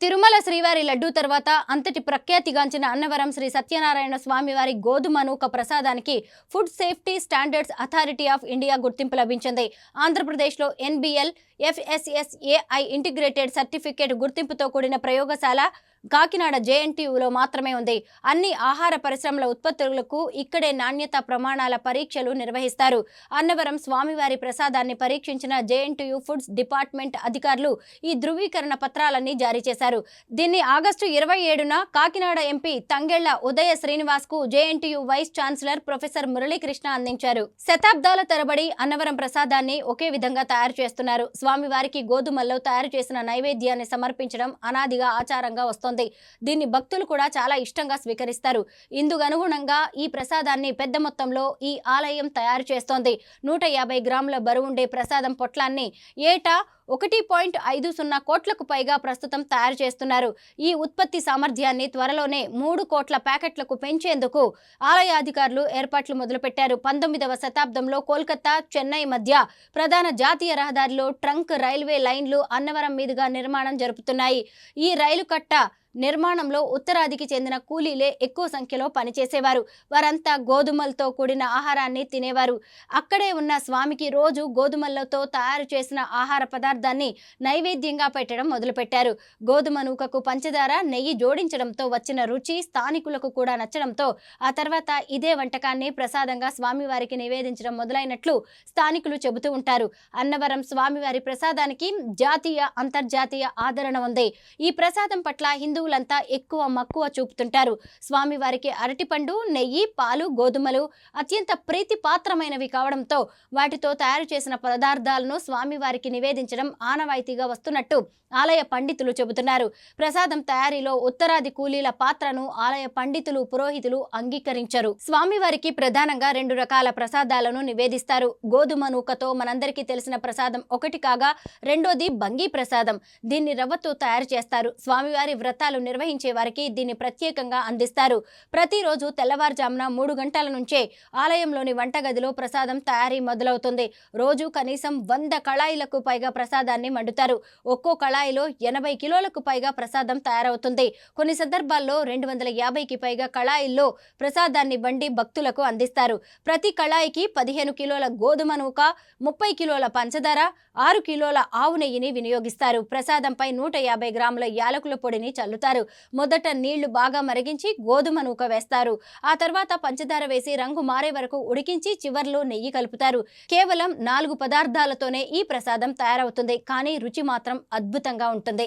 తిరుమల శ్రీవారి లడ్డూ తర్వాత అంతటి ప్రఖ్యాతిగాంచిన అన్నవరం శ్రీ సత్యనారాయణ స్వామివారి గోధుమను గోధుమ నూక ప్రసాదానికి food safety standards authority of India గుర్తింపు లభించింది. ఆంధ్రప్రదేశ్లో ఎన్బిఎల్ ఎఫ్ఎస్ఎస్ఏఐ ఇంటిగ్రేటెడ్ సర్టిఫికేట్ గుర్తింపుతో కూడిన ప్రయోగశాల కాకినాడ జేఎన్టీయూలో మాత్రమే ఉంది. అన్ని ఆహార పరిశ్రమల ఉత్పత్తులకు ఇక్కడే నాణ్యత ప్రమాణాల పరీక్షలు నిర్వహిస్తారు. అన్నవరం స్వామివారి ప్రసాదాన్ని పరీక్షించిన జేఎన్టీయూ ఫుడ్స్ డిపార్ట్మెంట్ అధికారులు ఈ ధృవీకరణ పత్రాలన్నీ జారీ చేశారు. దీన్ని ఆగస్టు ఇరవై ఏడున కాకినాడ ఎంపీ తంగెళ్ళ ఉదయ శ్రీనివాస్కు JNTU vice chancellor professor Muralikrishna అందించారు. శతాబ్దాల తరబడి అన్నవరం ప్రసాదాన్ని ఒకే విధంగా తయారు చేస్తున్నారు. స్వామివారికి గోధుమల్లో తయారు చేసిన నైవేద్యాన్ని సమర్పించడం అనాదిగా ఆచారంగా వస్తోంది. దీన్ని భక్తులు కూడా చాలా ఇష్టంగా స్వీకరిస్తారు. ఇందుకు అనుగుణంగా ఈ ప్రసాదాన్ని పెద్ద మొత్తంలో ఈ ఆలయం తయారు చేస్తోంది. నూట యాభై గ్రాముల బరువుండే ప్రసాదం పొట్లాన్ని ఏటా ఒకటి పాయింట్ ఐదు సున్నా కోట్లకు పైగా ప్రస్తుతం తయారు చేస్తున్నారు. ఈ ఉత్పత్తి సామర్థ్యాన్ని త్వరలోనే మూడు కోట్ల ప్యాకెట్లకు పెంచేందుకు ఆలయ అధికారులు ఏర్పాట్లు మొదలుపెట్టారు. పంతొమ్మిదవ శతాబ్దంలో కోల్కతా చెన్నై మధ్య ప్రధాన జాతీయ రహదారిలో ట్రంక్ రైల్వే లైన్లు అన్నవరం మీదుగా నిర్మాణం జరుపుతున్నాయి. ఈ రైలు కట్ట నిర్మాణంలో ఉత్తరాదికి చెందిన కూలీలే ఎక్కువ సంఖ్యలో పనిచేసేవారు. వారంతా గోధుమలతో కూడిన ఆహారాన్ని తినేవారు. అక్కడే ఉన్న స్వామికి రోజు గోధుమలతో తయారు చేసిన ఆహార పదార్థాన్ని నైవేద్యంగా పెట్టడం మొదలుపెట్టారు. గోధుమ నూకకు పంచదార నెయ్యి జోడించడంతో వచ్చిన రుచి స్థానికులకు కూడా నచ్చడంతో ఆ తర్వాత ఇదే వంటకాన్ని ప్రసాదంగా స్వామివారికి నివేదించడం మొదలైనట్లు స్థానికులు చెబుతూ ఉంటారు. అన్నవరం స్వామివారి ప్రసాదానికి జాతీయ అంతర్జాతీయ ఆదరణ ఉంది. ఈ ప్రసాదం పట్ల హిందువులంతా ఎక్కువ మక్కువ చూపుతుంటారు. స్వామివారికి అరటిపండు నెయ్యి పాలు గోధుమలు అత్యంత ప్రీతిపాత్రమైనవి కావడంతో వాటితో తయారు చేసిన పదార్థాలను స్వామివారికి నివేదించడం ఆనవాయితీగా వస్తున్నట్టు ఆలయ పండితులు చెబుతున్నారు. ప్రసాదం తయారీలో ఉత్తరాది కూలీల పాత్రను ఆలయ పండితులు పురోహితులు అంగీకరించరు. స్వామివారికి ప్రధానంగా రెండు రకాల ప్రసాదాలను నివేదిస్తారు. గోధుమ నూకతో మనందరికీ తెలిసిన ప్రసాదం ఒకటి కాగా రెండోది బంగీ ప్రసాదం. దీన్ని రవ్వతో తయారు చేస్తారు. స్వామివారి వ్రత వ్రతాలు నిర్వహించే వారికి దీన్ని ప్రత్యేకంగా అందిస్తారు. ప్రతిరోజు తెల్లవారుజామున మూడు గంటల నుంచే ఆలయంలోని వంటగదిలో ప్రసాదం తయారీ మొదలవుతుంది. రోజు కనీసం వంద కళాయిలకు పైగా ప్రసాదాన్ని మండుతారు. ఒక్కో కళాయిలో ఎనభై కిలోలకు పైగా ప్రసాదం తయారవుతుంది. కొన్ని సందర్భాల్లో రెండు వందల యాభైకి పైగా కళాయిల్లో ప్రసాదాన్ని వండి భక్తులకు అందిస్తారు. ప్రతి కళాయికి పదిహేను కిలోల గోధుమ నూక ముప్పై కిలోల పంచదార ఆరు కిలోల ఆవు నెయ్యిని వినియోగిస్తారు. ప్రసాదంపై నూట యాభై గ్రాముల యాలకుల పొడిని చల్లుతారు మొదట నీళ్ళు బాగా మరిగించి గోధుమ నూక వేస్తారు ఆ తర్వాత పంచదార వేసి రంగు మారే వరకు ఉడికించి చివర్లో నెయ్యి కలుపుతారు. కేవలం నాలుగు పదార్థాలతోనే ఈ ప్రసాదం తయారవుతుంది. కానీ రుచి మాత్రం అద్భుతంగా ఉంటుంది.